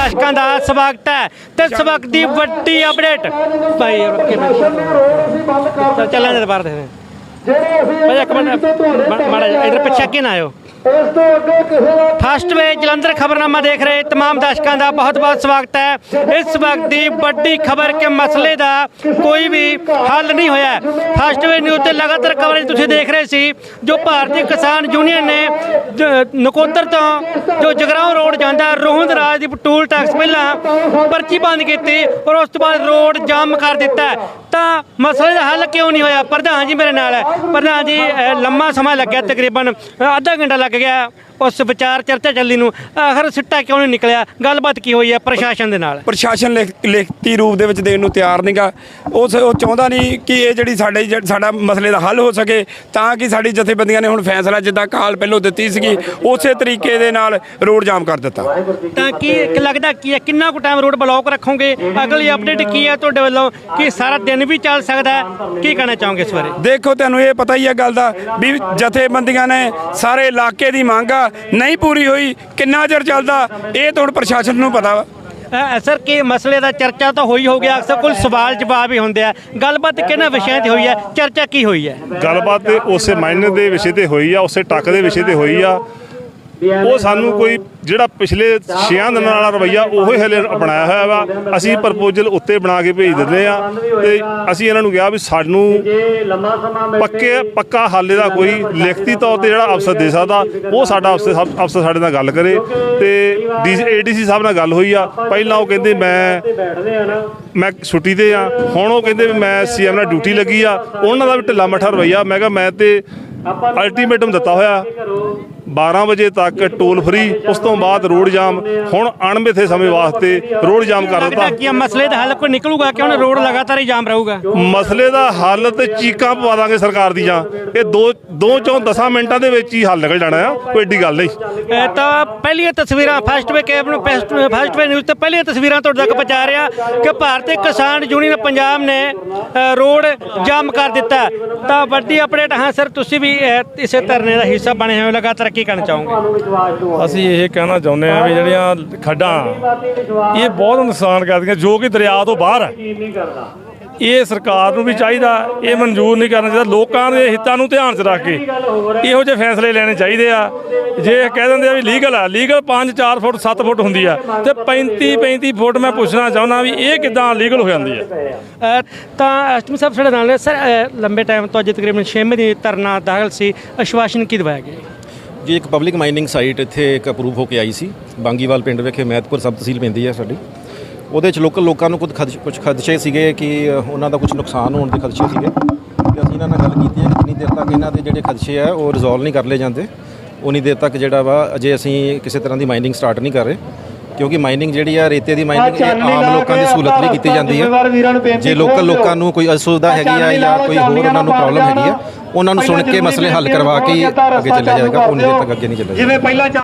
ਦਰਸ਼ਕਾਂ ਦਾ ਸਵਾਗਤ ਹੈ ਤੇ ਇਸ ਵਕਤ ਦੀ ਵੱਡੀ ਅਪਡੇਟ ਭਾਈ ਯਾਰ ਕਿਵੇਂ ਚੱਲ ਚੱਲਾਂ ਦੇ ਬਾਹਰ ਦੇ ਭਾਈ ਇੱਕ ਮਿੰਟ ਮਾ- ਮਾੜਾ ਜਿਹਾ ਇਧਰ ਪਿੱਛੇ ਅੱਗੇ ਨਾ ਆਇਓ ਫਸਟ ਵੇ ਜਲੰਧਰ ਖਬਰਨਾਮਾ ਦੇਖ ਰਹੇ तमाम ਦਰਸ਼ਕਾਂ ਦਾ ਬਹੁਤ-ਬਹੁਤ ਸਵਾਗਤ ਹੈ ਇਸ ਵਕਤ ਦੀ ਵੱਡੀ ਖਬਰ ਕਿ ਮਸਲੇ ਦਾ ਕੋਈ ਵੀ ਹੱਲ ਨਹੀਂ ਹੋਇਆ ਫਸਟ ਵੇ ਨਿਊਜ਼ ਤੇ ਲਗਾਤਾਰ ਕਵਰੇਜ ਤੁਸੀਂ ਦੇਖ ਰਹੇ ਸੀ ਜੋ ਭਾਰਤੀ ਕਿਸਾਨ ਯੂਨੀਅਨ ਨੇ ਜ- ਨਕੋਦਰ ਤੋਂ ਜੋ ਜਗਰਾਉਂ ਰੋਡ ਜਾਂਦਾ ਰੋਹੰਦ ਰਾਜ ਦੀ ਟੂਲ ਟੈਕਸ ਪਹਿਲਾਂ ਪਰਚੀ ਬੰਦ ਕੀਤੀ ਔਰ ਉਸ ਤੋਂ ਬਾਅਦ ਰੋਡ ਜਾਮ ਕਰ ਦਿੱਤਾ ਤਾਂ ਮਸਲੇ ਦਾ ਹੱਲ ਕਿਉਂ ਨਹੀਂ ਹੋਇਆ? ਪ੍ਰਧਾਨ ਜੀ ਮੇਰੇ ਨਾਲ ਹੈ। ਪ੍ਰਧਾਨ ਜੀ ਲੰਮਾ ਸਮਾਂ ਲੱਗਿਆ, ਤਕਰੀਬਨ ਅੱਧਾ ਘੰਟਾ ਲੱਗ ਗਿਆ ਉਸ ਵਿਚਾਰ ਚਰਚਾ ਚੱਲੀ ਨੂੰ। ਆਖਰ ਸਿੱਟਾ ਕਿਉਂ ਨਹੀਂ ਨਿਕਲਿਆ? ਗੱਲਬਾਤ ਕੀ ਹੋਈ ਹੈ ਪ੍ਰਸ਼ਾਸਨ ਦੇ ਨਾਲ? ਪ੍ਰਸ਼ਾਸਨ ਲਿਖ- ਲਿਖਤੀ ਰੂਪ ਦੇ ਵਿੱਚ ਦੇਣ ਨੂੰ ਤਿਆਰ ਨਹੀਂਗਾ ਉਸ, ਉਹ ਚਾਹੁੰਦਾ ਨਹੀਂ ਕਿ ਇਹ ਜਿਹੜੀ ਸਾਡੇ ਜਿਹੜਾ ਸਾਡਾ ਮਸਲੇ ਦਾ ਹੱਲ ਹੋ ਸਕੇ, ਤਾਂ ਕਿ ਸਾਡੀ ਜਥੇਬੰਦੀਆਂ ਨੇ ਹੁਣ ਫੈਸਲਾ ਜਿੱਦਾਂ ਕਾਲ ਪਹਿਲੋਂ ਦਿੱਤੀ ਸੀਗੀ, ਉਸੇ ਤਰੀਕੇ ਦੇ ਨਾਲ ਰੋਡ ਜਾਮ ਕਰ ਦਿੱਤਾ। ਤਾਂ ਕੀ ਲੱਗਦਾ ਕੀ ਹੈ? ਕਿੰਨਾ ਕੁ ਟਾਈਮ ਰੋਡ ਬਲੌਕ ਰੱਖੋਗੇ? ਅਗਲੀ ਅਪਡੇਟ ਕੀ ਹੈ ਤੁਹਾਡੇ ਵੱਲੋਂ? ਕਿ ਸਾਰਾ ਦਿਨ ਵੀ ਚੱਲ ਸਕਦਾ ਹੈ? ਕੀ ਕਹਿਣਾ ਚਾਹੋਗੇ ਇਸ ਬਾਰੇ? ਦੇਖੋ ਤੁਹਾਨੂੰ ਇਹ ਪਤਾ ਹੀ ਹੈ ਗੱਲ ਦਾ ਵੀ ਜਥੇਬੰਦੀਆਂ ਨੇ ਸਾਰੇ ਇਲਾਕੇ ਦੀ ਮੰਗ ਆ। ਨਹੀਂ ਪੂਰੀ ਹੋਈ ਕਿੰਨਾ ਚਿਰ ਚੱਲਦਾ? ਇਹ ਤਾਂ ਹੁਣ ਪ੍ਰਸ਼ਾਸਨ ਨੂੰ ਪਤਾ ਵਾ। ਸਰ ਕੀ ਮਸਲੇ ਦਾ ਚਰਚਾ ਤਾਂ ਹੋਈ ਹੋ ਗਿਆ ਅਕਸਰ ਕੋਈ ਸਵਾਲ ਜਵਾਬ ਹੀ ਹੁੰਦੇ ਆ। ਗੱਲਬਾਤ ਕਿਹਨਾਂ ਵਿਸ਼ਿਆਂ ਤੇ ਹੋਈ ਹੈ? ਚਰਚਾ ਕੀ ਹੋਈ ਹੈ? ਗੱਲਬਾਤ ਉਸੇ ਮਾਇਨੇ ਦੇ ਵਿਸ਼ੇ ਤੇ ਹੋਈ ਆ ਉਸੇ ਟੱਕ ਦੇ ਵਿਸ਼ੇ ਤੇ ਹੋਈ ਆ। ਉਹ ਸਾਨੂੰ ਕੋਈ ਜਿਹੜਾ ਪਿਛਲੇ 6 ਦਿਨਾਂ ਵਾਲਾ ਰਵਈਆ ਉਹੀ ਹਲੇ ਅਪਣਾਇਆ ਹੋਇਆ ਵਾ। ਅਸੀਂ ਪ੍ਰਪੋਜ਼ਲ ਉੱਤੇ ਬਣਾ ਕੇ ਭੇਜ ਦਿੰਦੇ ਆ ਤੇ ਅਸੀਂ ਇਹਨਾਂ ਨੂੰ ਕਿਹਾ ਵੀ ਸਾਨੂੰ ਪੱਕੇ, ਪੱਕਾ ਹਾਲੇ ਦਾ ਕੋਈ ਲਿਖਤੀ ਤੌਰ ਤੇ ਜਿਹੜਾ ਅਫਸਰ ਦੇ ਸਕਦਾ, ਉਹ ਸਾਡਾ ਅਫਸਰ ਅਫਸਰ ਸਾਡੇ ਨਾਲ ਗੱਲ ਕਰੇ। ਤੇ ਏਡੀਸੀ ਸਾਹਿਬ ਨਾਲ ਗੱਲ ਹੋਈ ਆ। ਪਹਿਲਾਂ ਉਹ ਕਹਿੰਦੇ ਮੈਂ ਮੈਂ ਛੁੱਟੀ ਤੇ ਆ। ਹੁਣ ਉਹ ਕਹਿੰਦੇ ਵੀ ਮੈਂ ਸੀਐਮ ਨਾਲ ਡਿਊਟੀ ਲੱਗੀ ਆ। ਉਹਨਾਂ ਦਾ ਵੀ ਢਿੱਲਾ ਮੱਠਾ ਰਵਈਆ। ਮੈਂ ਕਿਹਾ ਮੈਂ ਤੇ ਅਲਟੀਮੇਟਮ ਦਿੱਤਾ ਹੋਇਆ। 12 ਵਜੇ ਤੱਕ ਟੋਲ ਫਰੀ ਉਸ ਤੋਂ ਬਾਅਦ ਰੋਡ ਜਾਮ। ਹੁਣ ਅਣਮਿੱਥੇ ਸਮੇਂ ਵਾਸਤੇ ਰੋਡ ਜਾਮ ਕਰ ਦਿੱਤਾ। ਕਿ ਮਸਲੇ ਦਾ ਹੱਲ ਕੋਈ ਨਿਕਲੂਗਾ ਕਿ ਹੁਣ ਰੋਡ ਲਗਾਤਾਰ ਹੀ ਜਾਮ ਰਹੂਗਾ? ਮਸਲੇ ਦਾ ਹੱਲ ਤੇ ਚੀਕਾਂ ਪਵਾ ਦਾਂਗੇ ਸਰਕਾਰ ਦੀਆਂ। ਇਹ ਦੋ ਦੋ ਚੋਂ 10 ਮਿੰਟਾਂ ਦੇ ਵਿੱਚ ਹੀ ਹੱਲ ਨਿਕਲ ਜਾਣਾ ਆ ਕੋਈ ਏਡੀ ਗੱਲ ਨਹੀਂ। ਇਹ ਤਾਂ ਪਹਿਲੀਆਂ ਤਸਵੀਰਾਂ ਫਸਟ ਵੇ ਕੇਬ ਨੂੰ ਫਸਟ ਵੇ ਨਿਊਜ਼ ਤੇ ਪਹਿਲੀਆਂ ਤਸਵੀਰਾਂ ਤੁਹਾਡੇ ਤੱਕ ਪਹੁੰਚਾ ਰਿਹਾ ਕਿ ਭਾਰਤੀ ਕਿਸਾਨ ਯੂਨੀਅਨ ਪੰਜਾਬ ਨੇ ਰੋਡ ਜਾਮ ਕਰ ਦਿੱਤਾ। ਤਾਂ ਵੱਡੀ ਅਪਡੇਟ ਹਾਂ ਸਰ ਤੁਸੀਂ ਵੀ ਇਸੇ ਧਰਨੇ ਦਾ ਹਿੱਸਾ ਬਣੇ ਹੋਏ ਹੋ ਲਗਾਤਾਰ ਕੀ ਕਹਿਣਾ ਚਾਹੋਗੇ? ਅਸੀਂ ਇਹ ਕਹਿਣਾ ਚਾਹੁੰਦੇ ਹਾਂ ਵੀ ਜਿਹੜੀਆਂ ਖੱਡਾਂ ਇਹ ਬਹੁਤ ਨੁਕਸਾਨ ਕਰਦੀਆਂ ਜੋ ਕਿ ਦਰਿਆ ਤੋਂ ਬਾਹਰ ਹੈ। ਇਹ ਸਰਕਾਰ ਨੂੰ ਵੀ ਚਾਹੀਦਾ ਇਹ ਮਨਜ਼ੂਰ ਨਹੀਂ ਕਰਨਾ ਚਾਹੀਦਾ। ਲੋਕਾਂ ਦੇ ਹਿੱਤਾਂ ਨੂੰ ਧਿਆਨ 'ਚ ਰੱਖ ਕੇ ਇਹੋ ਜਿਹੇ ਫੈਸਲੇ ਲੈਣੇ ਚਾਹੀਦੇ ਆ। ਜੇ ਇਹ ਕਹਿ ਦਿੰਦੇ ਆ ਵੀ ਲੀਗਲ ਆ ਲੀਗਲ 5 4 ਫੁੱਟ 7 ਫੁੱਟ ਹੁੰਦੀ ਆ। ਤੇ 35 35 ਫੁੱਟ ਮੈਂ ਪੁੱਛਣਾ ਚਾਹੁੰਦਾ ਵੀ ਇਹ ਕਿਦਾਂ ਲੀਗਲ ਹੋ ਜਾਂਦੀ ਹੈ ਅ, ਤਾਂ ਅਸ਼ਟਮੀ ਸਾਹਿਬ ਸਾਡੇ ਨਾਲ ਸਰ ਲੰਬੇ ਟਾਈਮ ਤੋਂ ਅੱਜ ਤਕਰੀਬਨ 6 ਮਹੀਨੇ ਧਰਨਾ ਦਾਖਲ ਸੀ। ਅਸ਼ਵਾਸਨ ਕੀ ਦਵਾਇਆ ਗਿਆ? ਜੀ, ਇੱਕ ਪਬਲਿਕ ਮਾਈਨਿੰਗ ਸਾਈਟ ਇੱਥੇ ਇੱਕ ਅਪਰੂਵ ਹੋ ਕੇ ਆਈ ਸੀ। ਬਾਂਗੀਵਾਲ ਪਿੰਡ ਵਿਖੇ ਮਹਿਤਪੁਰ ਸਬ ਤਹਿਸੀਲ ਪੈਂਦੀ ਹੈ ਸਾਡੀ। ਉਹਦੇ ਚ ਲੋਕਲ ਲੋਕਾਂ ਨੂੰ ਕੁਝ ਖਦਸ਼ ਕੁਝ ਖਦਸ਼ੇ ਸੀਗੇ ਕਿ ਉਹਨਾਂ ਦਾ ਕੁਝ ਨੁਕਸਾਨ ਹੋਣ ਦੇ ਖਦਸ਼ੇ ਸੀਗੇ। ਤੇ ਅਸੀਂ ਇਹਨਾਂ ਨਾਲ ਗੱਲ ਕੀਤੀ ਹੈ ਕਿ ਜਿੰਨੀ ਦੇਰ ਤੱਕ ਇਹਨਾਂ ਦੇ ਜਿਹੜੇ ਖਦਸ਼ੇ ਆ, ਉਹ ਰਿਜ਼ੋਲਵ ਨਹੀਂ ਕਰ ਲਏ ਜਾਂਦੇ, ਉਨੀ ਦੇਰ ਤੱਕ ਜਿਹੜਾ ਵਾ ਅਜੇ ਅਸੀਂ ਕਿਸੇ ਤਰ੍ਹਾਂ ਦੀ ਮਾਈਨਿੰਗ ਸਟਾਰਟ ਨਹੀਂ ਕਰ ਰਹੇ। ਕਿਉਂਕਿ ਮਾਈਨਿੰਗ ਜਿਹੜੀ ਆ ਰੇਤੇ ਦੀ ਮਾਈਨਿੰਗ ਆਮ ਲੋਕਾਂ ਦੀ ਸਹੂਲਤ ਲਈ ਕੀਤੀ ਜਾਂਦੀ ਹੈ ਜੇ ਲੋਕਲ ਲੋਕਾਂ ਨੂੰ ਕੋਈ ਅਸੁਵਿਧਾ ਹੈਗੀ ਆ ਜਾਂ ਕੋਈ ਹੋਰ ਉਹਨਾਂ ਨੂੰ ਪ੍ਰੋਬਲਮ ਹੈਗੀ ਆ ਉਹਨਾਂ ਨੂੰ ਸੁਣ ਕੇ ਮਸਲੇ ਹੱਲ ਕਰਵਾ ਕੇ ਅੱਗੇ ਚੱਲਿਆ ਜਾਏਗਾ ਦੇਰ ਤੱਕ ਅੱਗੇ ਨਹੀਂ ਚੱਲਿਆ ਜਾਏਗਾ।